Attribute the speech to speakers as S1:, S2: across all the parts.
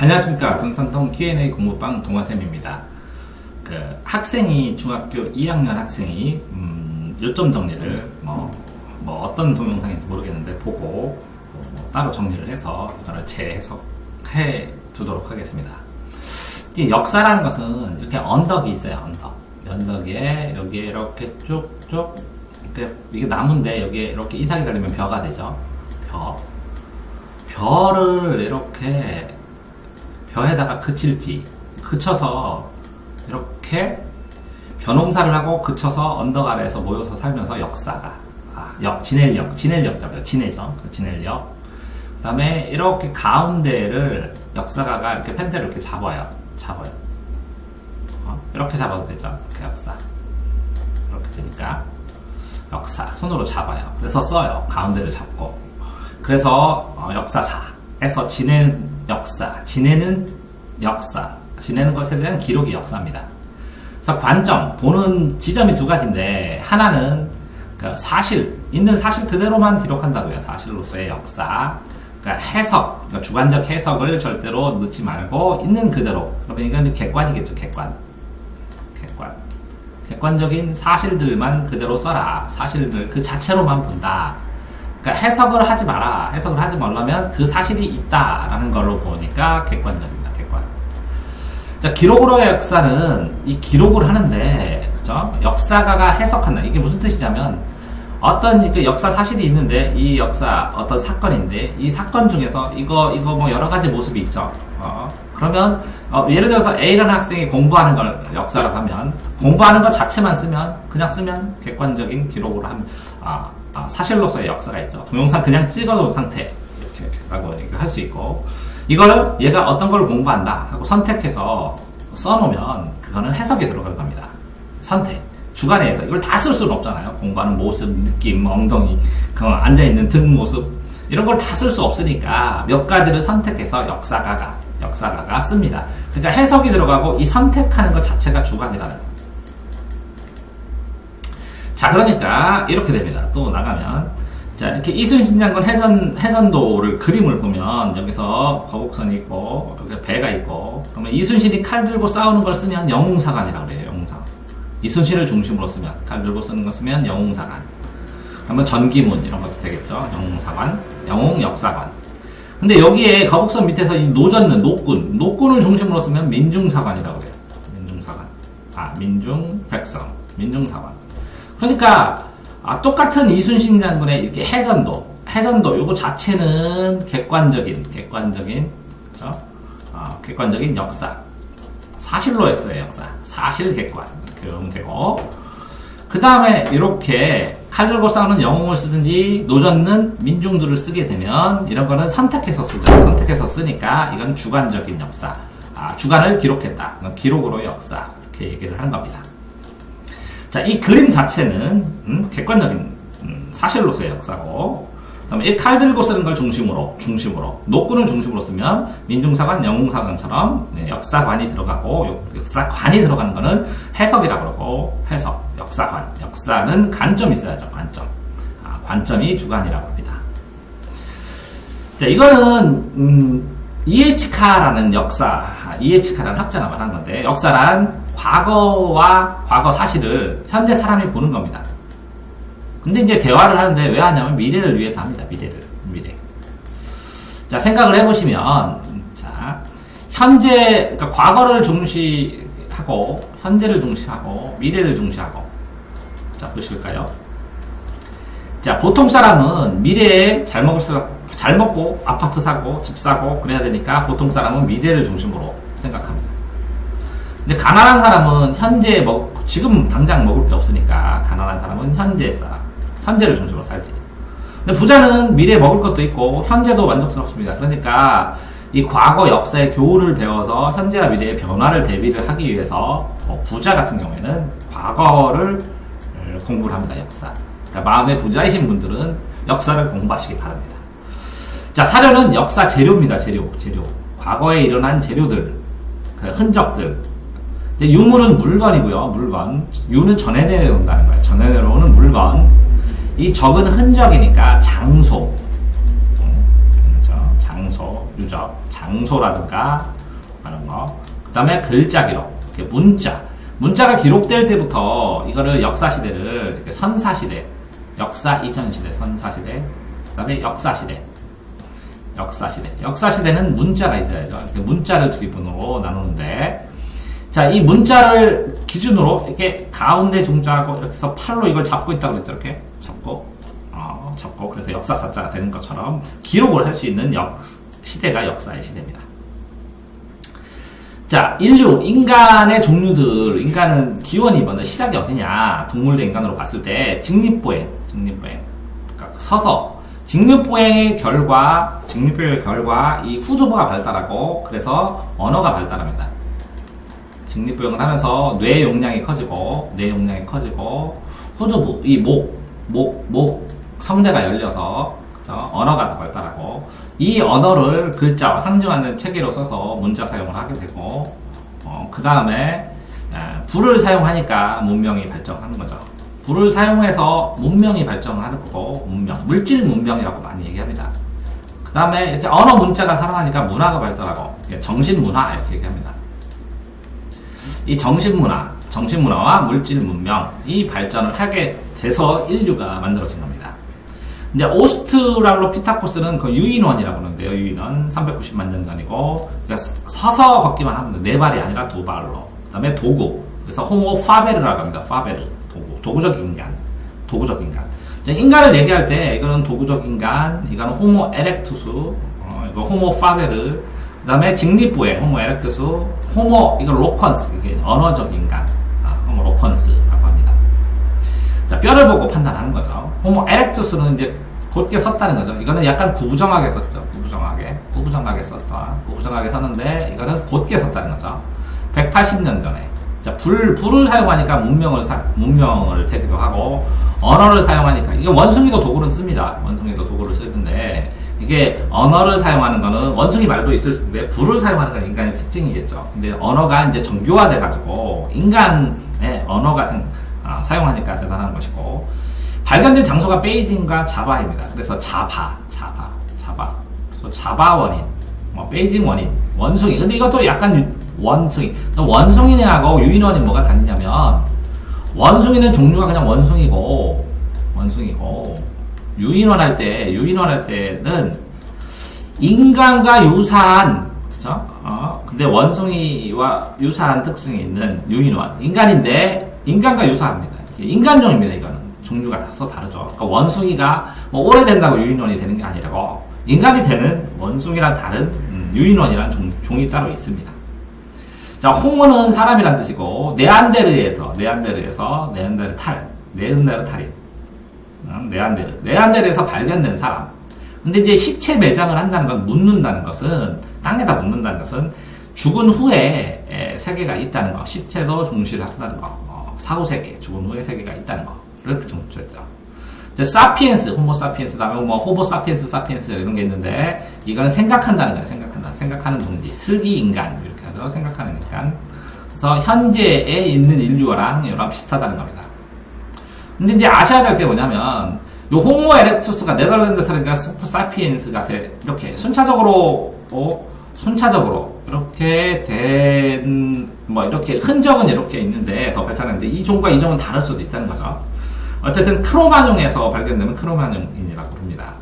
S1: 안녕하십니까. 동산동 Q&A 공부방 동화쌤입니다. 그 학생이 중학교 2학년 학생이 음, 요점 정리를 뭐, 뭐 어떤 동영상인지 모르겠는데 보고 뭐 따로 정리를 해서 이거를 재해석해 두도록 하겠습니다. 이 역사라는 것은 이렇게 언덕이 있어요. 언덕. 언덕에 여기에 이렇게 쭉쭉 이렇게 이게 나무인데 여기에 이렇게 이삭이 달리면 벼가 되죠. 벼. 벼를 이렇게 벼에다가 그칠지 그쳐서 이렇게 벼농사를 하고 그쳐서 언덕 아래에서 모여서 살면서 역사가. 아, 역 진해역 진해역자고요 진해죠. 그 진해역. 그다음에 이렇게 가운데를 역사가가 이렇게 펜대를 이렇게 잡아요. 잡아요. 어? 이렇게 잡아도 되죠. 그 역사. 이렇게 되니까 역사. 손으로 잡아요. 그래서 써요. 가운데를 잡고. 그래서 어, 역사사 에서 지내는 역사, 지내는 역사, 지내는 것에 대한 기록이 역사입니다. 그래서 관점, 보는 지점이 두 가지인데 하나는 그 사실, 있는 사실 그대로만 기록한다고요. 사실로서의 역사. 그러니까 해석, 그러니까 주관적 해석을 절대로 넣지 말고 있는 그대로. 그러니까 이제 객관이겠죠, 객관. 객관. 객관적인 사실들만 그대로 써라. 사실들 그 자체로만 본다. 그러니까 해석을 하지 마라. 해석을 하지 말라면 그 사실이 있다라는 걸로 보니까 객관적입니다. 객관. 자, 기록으로의 역사는 이 기록을 하는데, 그죠? 역사가가 해석한다. 이게 무슨 뜻이냐면, 어떤 그 역사 사실이 있는데, 이 역사, 어떤 사건인데, 이 사건 중에서 이거, 이거 뭐 여러 가지 모습이 있죠. 어, 그러면, 어, 예를 들어서 A라는 학생이 공부하는 걸 역사라고 하면, 공부하는 것 자체만 쓰면, 그냥 쓰면 객관적인 기록으로 하면, 아, 아, 사실로서의 역사가 있죠. 동영상 그냥 찍어놓은 상태 이렇게라고 할수 있고 이거를 얘가 어떤 걸 공부한다 하고 선택해서 써놓으면 그거는 해석이 들어갈 겁니다. 선택 주관에서 이걸 다 쓸 수는 없잖아요. 공부하는 모습, 느낌, 엉덩이, 그 앉아 있는 등 모습 이런 걸 다 쓸 수 없으니까 몇 가지를 선택해서 역사가가 역사가가 씁니다. 그러니까 해석이 들어가고 이 선택하는 것 자체가 주관이라는 거. 자, 그러니까 이렇게 됩니다. 또 나가면 자, 이렇게 이순 신 장군 해전 해전도를 그림을 보면 여기서 거북선이 있고 여기 배가 있고 그러면 이순신이 칼 들고 싸우는 걸 쓰면 영웅사관이라고 그래요. 영웅사관. 이순신을 중심으로 쓰면 칼 들고 쓰는 거 쓰면 영웅사관. 그러면 전기문 이런 것도 되겠죠. 영웅사관, 영웅역사관. 근데 여기에 거북선 밑에서 이 노전는 노군, 노군을 중심으로 쓰면 민중사관이라고 그래요. 민중사관. 아, 민중 백성, 민중사관. 그러니까 아, 똑같은 이순신 장군의 이렇게 해전도, 해전도 요거 자체는 객관적인, 객관적인, 그죠? 어, 객관적인 역사. 사실로 했어요, 역사. 사실 객관. 이렇게 보면 되고. 그 다음에 이렇게 칼 들고 싸우는 영웅을 쓰든지 노젓는 민중들을 쓰게 되면 이런 거는 선택해서 쓰죠. 선택해서 쓰니까 이건 주관적인 역사. 아, 주관을 기록했다. 기록으로 역사. 이렇게 얘기를 한 겁니다. 자, 이 그림 자체는 음, 객관적인 음, 사실로서의 역사고, 그다음에 이 칼 들고 쓰는 걸 중심으로 중심으로 노군을 중심으로 쓰면 민중사관, 영웅사관처럼 네, 역사관이 들어가고 역사관이 들어가는 거는 해석이라고 그러고 해석, 역사관, 역사는 관점이 있어야죠. 관점, 아, 관점이 주관이라고 합니다. 자, 이거는 음, 이에치카라는 역사, 이에치카라는 학자가 말한 건데 역사란 과거와 과거 사실을 현재 사람이 보는 겁니다. 근데 이제 대화를 하는데 왜 하냐면 미래를 위해서 합니다. 미래를. 미래. 자, 생각을 해보시면, 자, 현재, 그러니까 과거를 중시하고, 현재를 중시하고, 미래를 중시하고. 자, 보실까요? 자, 보통 사람은 미래에 잘 먹을 수, 잘 먹고, 아파트 사고, 집 사고, 그래야 되니까 보통 사람은 미래를 중심으로 생각합니다. 근데 가난한 사람은 현재 먹, 지금 당장 먹을 게 없으니까 가난한 사람은 현재 사람, 현재를 중심으로 살지. 근데 부자는 미래에 먹을 것도 있고 현재도 만족스럽습니다. 그러니까 이 과거 역사의 교훈을 배워서 현재와 미래의 변화를 대비를 하기 위해서 뭐 부자 같은 경우에는 과거를 공부를 합니다. 역사. 그러니까 마음의 부자이신 분들은 역사를 공부하시기 바랍니다. 자, 사료는 역사 재료입니다. 재료, 재료. 과거에 일어난 재료들, 그 흔적들, 유물은 물건이고요. 물건. 유는 전해 내려온다는 거예요. 전해 내려오는 물건. 이 적은 흔적이니까 장소. 그렇죠? 장소, 유적, 장 장소라든가 하는 거. 그 다음에 글자 기록, 문자. 문자가 기록될 때부터 이거를 역사 시대를 이렇게 선사 시대, 역사 이전 시대, 선사 시대, 그 다음에 역사 시대, 역사 시대. 역사 시대는 문자가 있어야죠. 문자를 기본으로 나누는데, 자, 이 문자를 기준으로 이렇게 가운데 종자하고 이렇게 해서 팔로 이걸 잡고 있다고 그랬죠. 이렇게 잡고, 어, 잡고, 그래서 역사사자가 되는 것처럼 기록을 할 수 있는 역, 시대가 역사의 시대입니다. 자, 인류, 인간의 종류들, 인간은 기원이 먼저 시작이 어디냐? 동물 대 인간으로 봤을 때, 직립보행, 직립보행. 그러니까 서서, 직립보행의 결과, 직립보행의 결과, 이 후두부가 발달하고, 그래서 언어가 발달합니다. 직립보행을 하면서 뇌 용량이 커지고, 뇌 용량이 커지고, 후두부, 이 목, 목, 목, 성대가 열려서, 그죠? 언어가 더 발달하고, 이 언어를 글자와 상징하는 체계로 써서 문자 사용을 하게 되고, 어, 그 다음에, 불을 사용하니까 문명이 발전하는 거죠. 불을 사용해서 문명이 발전을 하는 거고, 문명, 물질 문명이라고 많이 얘기합니다. 그 다음에 이렇게 언어 문자가 살아나니까 문화가 발달하고, 정신 문화 이렇게 얘기합니다. 이 정신 문화, 정신 문화와 물질 문명, 이 발전을 하게 돼서 인류가 만들어진 겁니다. 이제 오스트랄로피타코스는 그 유인원이라고 하는데요. 유인원 390만 년 전이고 그러니까 서서 걷기만 돼. 네 발이 아니라 두 발로. 그다음에 도구. 그래서 호모 파베르라고 합니다. 파베르 도구. 도구적 인간. 도구적 인간. 인간을 얘기할 때 이거는 도구적 인간, 이거는 호모 에렉투스, 어, 이거 호모 파베르. 그다음에 직립부행 호모 에렉투스, 호모 이거 로컨스 이게 언어적 인간, 아, 호모 로컨스라고 합니다. 자, 뼈를 보고 판단하는 거죠. 호모 에렉투스는 이제 곧게 섰다는 거죠. 이거는 약간 구부정하게 섰죠. 구부정하게. 구부정하게 섰다. 구부정하게 섰는데, 이거는 곧게 섰다는 거죠. 180년 전에. 자, 불, 불을 사용하니까 문명을, 사, 문명을 되기도 하고, 언어를 사용하니까, 이게 원숭이도 도구를 씁니다. 원숭이도 도구를 쓰는데, 이게 언어를 사용하는 거는 원숭이 말도 있을 텐데, 불을 사용하는 건 인간의 특징이겠죠. 근데 언어가 이제 정교화돼 가지고, 인간의 언어가 생, 아, 사용하니까 대단한 것이고 발견된 장소가 베이징과 자바입니다. 그래서 자바, 자바, 자바. 자바 원인, 뭐 베이징 원인, 원숭이. 근데 이것도 약간 유, 원숭이. 원숭이하고 유인원이 뭐가 다르냐면 원숭이는 종류가 그냥 원숭이고 원숭이고 유인원 할 때, 유인원 할 때는 인간과 유사한 그죠? 어, 근데 원숭이와 유사한 특성이 있는 유인원 인간인데 인간과 유사합니다. 인간종입니다, 이거는. 종류가 다소 다르죠. 그러니까 원숭이가 뭐 오래된다고 유인원이 되는 게 아니라고, 인간이 되는 원숭이랑 다른 음, 유인원이라는 종, 종이 따로 있습니다. 자, 호모는 사람이란 뜻이고, 네안데르에서, 네안데르에서, 네안데르탈, 네안데르탈인. 음, 네안데르. 네안데르에서 발견된 사람. 근데 이제 시체 매장을 한다는 건, 묻는다는 것은, 땅에다 묻는다는 것은, 죽은 후에 세계가 있다는 것, 시체도 중시한다는 것. 사후 세계, 죽은 후의 세계가 있다는 거를. 이제 사피엔스, 호모 사피엔스, 다음에 뭐 호모 사피엔스, 사피엔스 이런 게 있는데 이거는 생각한다는 거예요. 생각한다. 생각하는 동지, 슬기 인간 이렇게 해서 생각하는 인간. 그래서 현재에 있는 인류랑 이랑 비슷하다는 겁니다. 근데 이제 아셔야 될 게 뭐냐면 요 호모 에렉투스가 네덜란드 사람과 사피엔스가 이렇게 순차적으로 어, 순차적으로 이렇게 된, 뭐, 이렇게, 흔적은 이렇게 있는데, 더 발달했는데, 이 종과 이 종은 다를 수도 있다는 거죠. 어쨌든, 크로마뇽에서 발견되면 크로마뇽인이라고 봅니다.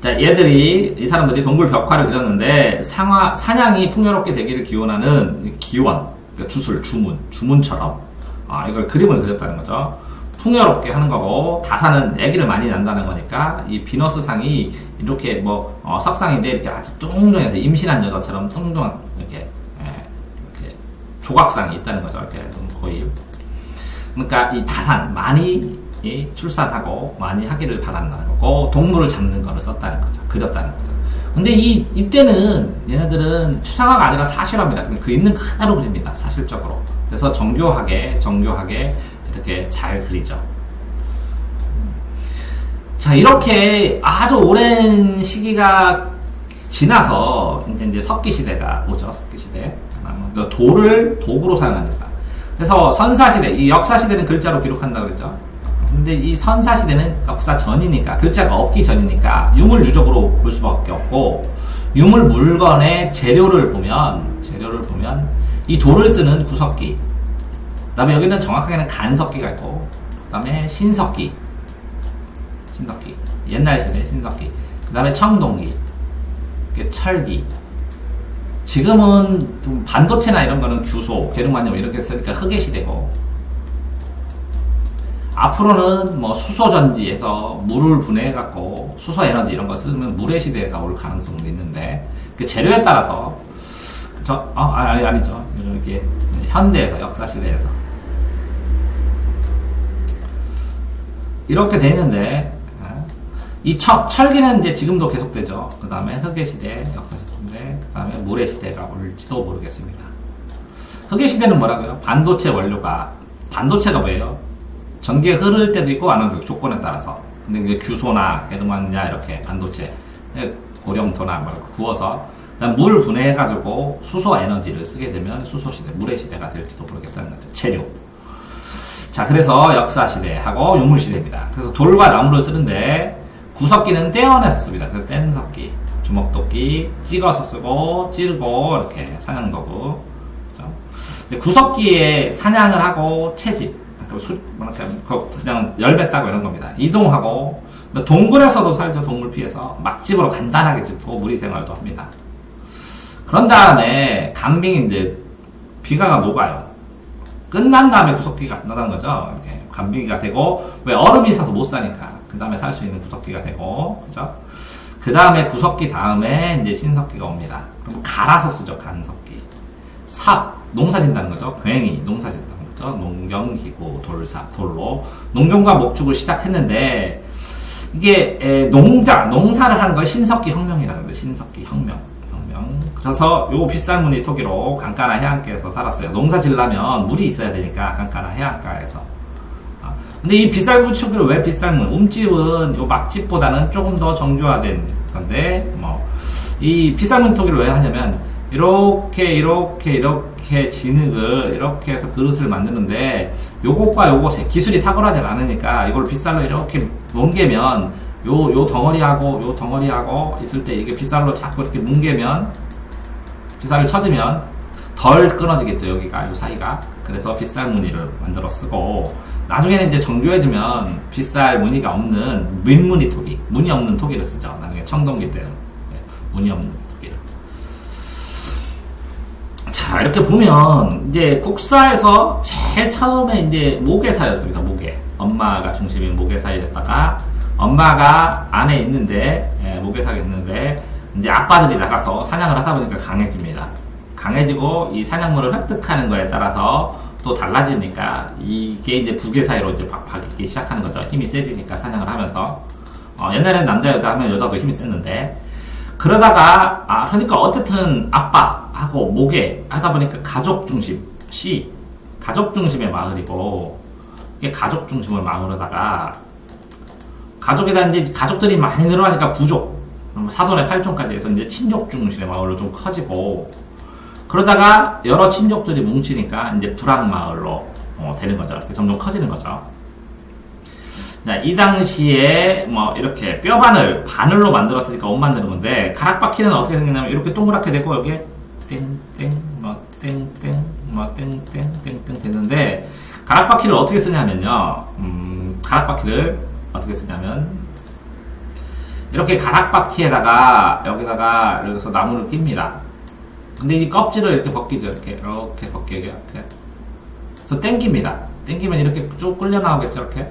S1: 자, 얘들이, 이 사람들이 동굴 벽화를 그렸는데, 상화, 사냥이 풍요롭게 되기를 기원하는 기원, 그러니까 주술, 주문, 주문처럼, 아, 이걸 그림을 그렸다는 거죠. 풍요롭게 하는 거고 다산은 아기를 많이 낳는다는 거니까 이 비너스 상이 이렇게 뭐 어, 석상인데 이렇게 아주 뚱뚱해서 임신한 여자처럼 뚱뚱한 이렇게, 예, 이렇게 조각상이 있다는 거죠. 이렇게 거의 그러니까 이 다산 많이 출산하고 많이 하기를 바란다는 거고 동물을 잡는 거를 썼다는 거죠. 그렸다는 거죠. 근데 이 이때는 얘네들은 추상화가 아니라 사실화입니다. 그 있는 그대로 그립니다. 사실적으로. 그래서 정교하게 정교하게 이렇게 잘 그리죠. 자, 이렇게 아주 오랜 시기가 지나서 이제 이제 석기 시대가 오죠. 석기 시대. 그 돌을 도구로 사용하니까. 그래서 선사 시대, 이 역사 시대는 글자로 기록한다고 그랬죠. 근데 이 선사 시대는 역사 전이니까 글자가 없기 전이니까 유물 유적으로 볼 수밖에 없고 유물 물건의 재료를 보면 재료를 보면 이 돌을 쓰는 구석기. 그 다음에 여기는 정확하게는 간석기가 있고 그 다음에 신석기. 신석기. 옛날 시대 신석기. 그 다음에 청동기. 이게 철기. 지금은 좀 반도체나 이런 거는 주소 계룡만점 이렇게 쓰니까 흑의 시대고. 앞으로는 뭐 수소 전지에서 물을 분해해 갖고 수소 에너지 이런 거 쓰면 물의 시대가 올 가능성도 있는데 그 재료에 따라서 저 아, 아니 아니죠 이렇게 현대에서 역사 시대에서 이렇게 돼 있는데 아, 이 철, 철기는 이제 지금도 계속되죠. 그 다음에 흑의 시대, 역사 시대인데, 그 다음에 물의 시대가 올지도 모르겠습니다. 흑의 시대는 뭐라고요? 반도체 원료가, 반도체가 뭐예요? 전기가 흐를 때도 있고, 안 흐를 조건에 따라서. 근데 이게 규소나, 게르만냐, 이렇게 반도체, 예, 고령토나 뭐 구워서, 물 분해해가지고 수소 에너지를 쓰게 되면 수소 시대, 물의 시대가 될지도 모르겠다는 거죠. 재료. 자, 그래서 역사 시대하고 유물 시대입니다. 그래서 돌과 나무를 쓰는데 구석기는 떼어내서 씁니다. 그래서 뗀석기, 주먹도끼, 찍어서 쓰고 찌르고 이렇게 사냥 도구. 그죠? 근데 구석기에 사냥을 하고 채집, 수, 뭐 그냥 열매 따고 이런 겁니다. 이동하고 뭐 동굴에서도 살죠. 동물 피해서 막집으로 간단하게 짚고 무리 생활도 합니다. 그런 다음에 간빙이 이제 비가가 녹아요. 끝난 다음에 구석기가 나다는 거죠. 이렇게 간비기가 되고 왜 얼음이 있어서 못 사니까 그 다음에 살 수 있는 구석기가 되고 그죠? 그 다음에 구석기 다음에 이제 신석기가 옵니다. 그럼 갈아서 쓰죠 간석기. 삽 농사 짓다는 거죠. 굉이 농사 짓다는 거죠. 농경기구 돌삽 돌로 농경과 목축을 시작했는데 이게 에, 농자 농사를 하는 걸 신석기 혁명이라는 거예요. 신석기 혁명. 그래서 요 빗살무늬 토기로 강가나 해안가에서 살았어요. 농사 지려면 물이 있어야 되니까 강가나 해안가에서. 아, 근데 이 빗살무 토기를 왜 빗살무? 움집은 요 막집보다는 조금 더 정교화된 건데 뭐이 빗살무 토기를 왜 하냐면 이렇게 이렇게 이렇게 진흙을 이렇게 해서 그릇을 만드는데 요것과 요것의 기술이 탁월하지 않으니까 이걸 빗살로 이렇게 뭉개면 요, 요 덩어리하고 요 덩어리하고 있을 때 이게 빗살로 자꾸 이렇게 뭉개면 빗살을 쳐주면 덜 끊어지겠죠 여기가 요 사이가. 그래서 빗살 무늬를 만들어 쓰고 나중에는 이제 정교해지면 빗살 무늬가 없는 민무늬 토기 무늬 없는 토기를 쓰죠. 나중에 청동기 때는. 네, 무늬 없는 토기를. 자 이렇게 보면 이제 국사에서 제일 처음에 이제 모계사였습니다 모계. 엄마가 중심인 모계사였다가 엄마가 안에 있는데 예, 모계사가 있는데 이제 아빠들이 나가서 사냥을 하다 보니까 강해집니다. 강해지고 이 사냥물을 획득하는 거에 따라서 또 달라지니까 이게 이제 부계 사이로 이제 바, 바뀌기 시작하는 거죠. 힘이 세지니까 사냥을 하면서 어, 옛날에는 남자 여자 하면 여자도 힘이 셌는데 그러다가 아 그러니까 어쨌든 아빠하고 모계 하다 보니까 가족 중심 시 가족 중심의 마을이고 이게 가족 중심을 마을로다가 가족에 대한 이제 가족들이 많이 늘어나니까 부족 사돈의 팔촌까지 해서 이제 친족 중심의 마을로 좀 커지고 그러다가 여러 친족들이 뭉치니까 이제 불황 마을로 어, 되는 거죠. 점점 커지는 거죠. 자, 이 당시에 뭐 이렇게 뼈바늘 바늘로 만들었으니까 옷 만드는 건데 가락바퀴는 어떻게 생겼냐면 이렇게 동그랗게 되고 여기에 땡땡 뭐 땡땡 뭐 땡땡 땡땡 되는데 가락바퀴를 어떻게 쓰냐면요. 음, 가락바퀴를 어떻게 쓰냐면 이렇게 가락바퀴에다가 여기다가 여기서 나무를 낍니다. 근데 이 껍질을 이렇게 벗기죠. 이렇게 이렇게 벗기게 이렇게. 그래서 땡깁니다. 땡기면 이렇게 쭉 끌려 나오겠죠. 이렇게.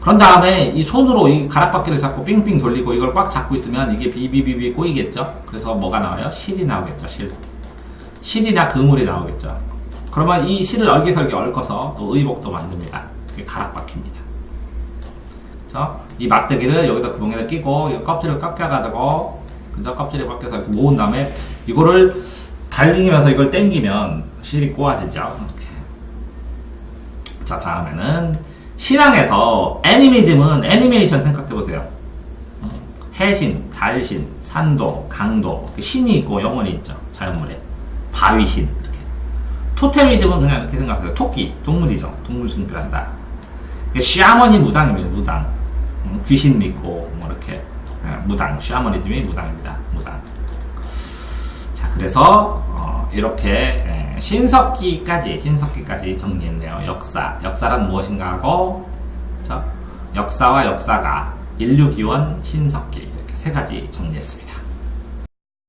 S1: 그런 다음에 이 손으로 이 가락바퀴를 잡고 삥삥 돌리고 이걸 꽉 잡고 있으면 이게 비비비비 꼬이겠죠. 그래서 뭐가 나와요? 실이 나오겠죠. 실. 실이나 그물이 나오겠죠. 그러면 이 실을 얼기설기 얽어서 또 의복도 만듭니다. 그게 가락바퀴입니다. 그죠? 이 막대기를 여기다 구멍에다 끼고 이 껍질을 깎여가지고 그죠? 껍질에 깎여서 이렇게 모은 다음에 이거를 달리면서 이걸 당기면 실이 꼬아지죠. 이렇게. 자 다음에는 신앙에서 애니미즘은 애니메이션 생각해보세요. 어? 해신, 달신, 산도, 강도 신이 있고 영혼이 있죠. 자연물에 바위신 이렇게. 토테미즘은 그냥 이렇게 생각하세요. 토끼, 동물이죠. 동물 숭배한다. 샤머니 무당입니다. 무당. 음, 귀신 믿고 뭐 이렇게 예, 무당 샤머니즘이 무당입니다 무당 그래서 어, 이렇게 에, 신석기까지 신석기까지 정리했네요. 역사 역사란 무엇인가 하고 자, 역사와 역사가 인류 기원 신석기 이렇게 세 가지 정리했습니다.